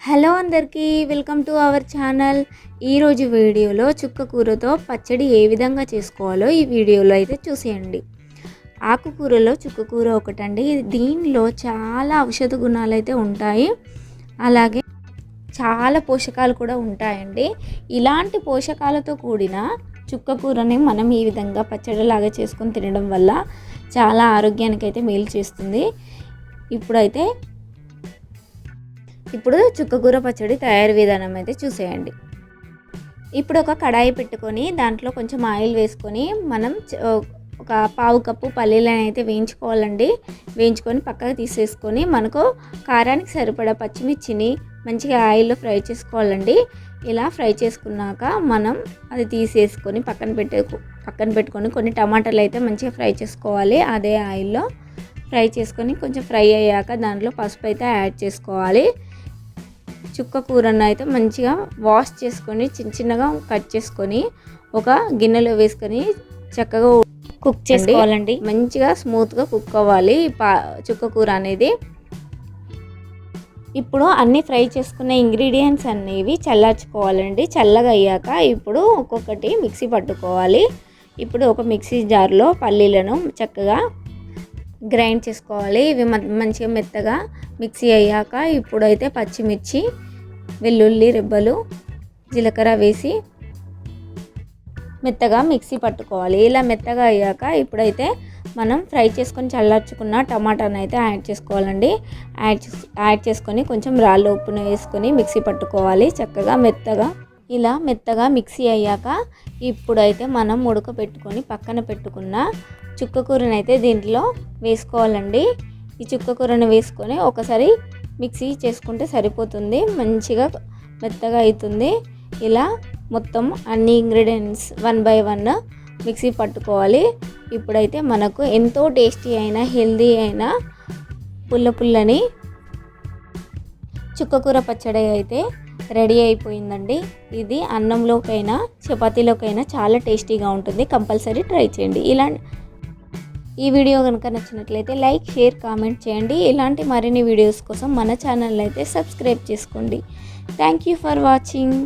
Hello అందరికీ welcome to our channel. ఈరోజు వీడియోలో చుక్క కూరతో పచ్చడి ఏ విధంగా చేసుకోవాలో ఈ వీడియోలో అయితే చూసేయండి. ఆకుకూరలో చుక్క కూర ఒకటండి. దీనిలో చాలా ఔషధ గుణాలు అయితే ఉంటాయి. అలాగే చాలా పోషకాలు కూడా ఉంటాయండి. ఇలాంటి పోషకాలతో కూడిన చుక్క కూరని మనం ఈ విధంగా పచ్చడిలాగా చేసుకొని తినడం వల్ల చాలా ఆరోగ్యానికి అయితే మేలు చేస్తుంది. ఇప్పుడైతే ఇప్పుడు చుక్కకూర పచ్చడి తయారు విధానం అయితే చూసేయండి. ఇప్పుడు ఒక కడాయి పెట్టుకొని దాంట్లో కొంచెం ఆయిల్ వేసుకొని మనం చ- ఒక పావు కప్పు పల్లీలను అయితే వేయించుకోవాలండి. వేయించుకొని పక్కకు తీసేసుకొని మనకు కారానికి సరిపడా పచ్చిమిర్చిని మంచిగా ఆయిల్లో ఫ్రై చేసుకోవాలండి. ఇలా ఫ్రై చేసుకున్నాక మనం అది తీసేసుకొని పక్కన పెట్టే పక్కన పెట్టుకొని కొన్ని టమాటాలు అయితే మంచిగా ఫ్రై చేసుకోవాలి. అదే ఆయిల్లో ఫ్రై చేసుకొని కొంచెం ఫ్రై అయ్యాక దాంట్లో పసుపు అయితే యాడ్ చేసుకోవాలి. చుక్క కూరను అయితే మంచిగా వాష్ చేసుకొని చిన్న చిన్నగా కట్ చేసుకొని ఒక గిన్నెలో వేసుకొని చక్కగా కుక్ చేసుకోవాలండి. మంచిగా స్మూత్గా కుక్ అవ్వాలి పా చుక్క కూర అనేది. ఇప్పుడు అన్ని ఫ్రై చేసుకున్న ఇంగ్రీడియంట్స్ అనేవి చల్లార్చుకోవాలండి. చల్లగా అయ్యాక ఇప్పుడు ఒక్కొక్కటి మిక్సీ పట్టుకోవాలి. ఇప్పుడు ఒక మిక్సీ జార్లో పల్లీలను చక్కగా గ్రైండ్ చేసుకోవాలి. ఇవి మ- మంచిగా మెత్తగా మిక్సీ అయ్యాక ఇప్పుడైతే పచ్చిమిర్చి వెల్లుల్లి రెబ్బలు జీలకర్ర వేసి మెత్తగా మిక్సీ పట్టుకోవాలి. ఇలా మెత్తగా అయ్యాక ఇప్పుడైతే మనం ఫ్రై చేసుకొని చల్లార్చుకున్న టమాటాను అయితే యాడ్ చేసుకోవాలండి. యాడ్ యాడ్ చేసుకొని కొంచెం రాళ్ళ ఉప్పును వేసుకొని మిక్సీ పట్టుకోవాలి. చక్కగా మెత్తగా ఇలా మెత్తగా మిక్సీ అయ్యాక ఇప్పుడైతే మనం ఉడకపెట్టుకొని పక్కన పెట్టుకున్న చుక్కకూరని అయితే దీంట్లో వేసుకోవాలండి. ఈ చుక్కకూరను వేసుకొని ఒకసారి మిక్సీ చేసుకుంటే సరిపోతుంది. మంచిగా మెత్తగా అవుతుంది. ఇలా మొత్తం అన్ని ingredients one by one mixie పట్టుకోవాలి. ఇప్పుడైతే మనకు ఎంతో టేస్టీ అయిన హెల్దీ అయిన పుల్ల పుల్లని చుక్కకూర పచ్చడి అయితే రెడీ అయిపోయిందండి. ఇది అన్నంలోకైనా చపాతీలోకైనా చాలా టేస్టీగా ఉంటుంది. కంపల్సరీ ట్రై చేయండి. ఇలా ఈ వీడియో కనుక నచ్చినట్లయితే లైక్ షేర్ కామెంట్ చేయండి. ఇలాంటి మరిన్ని వీడియోస్ కోసం మన ఛానల్ అయితే సబ్స్క్రైబ్ చేసుకోండి. Thank you for watching.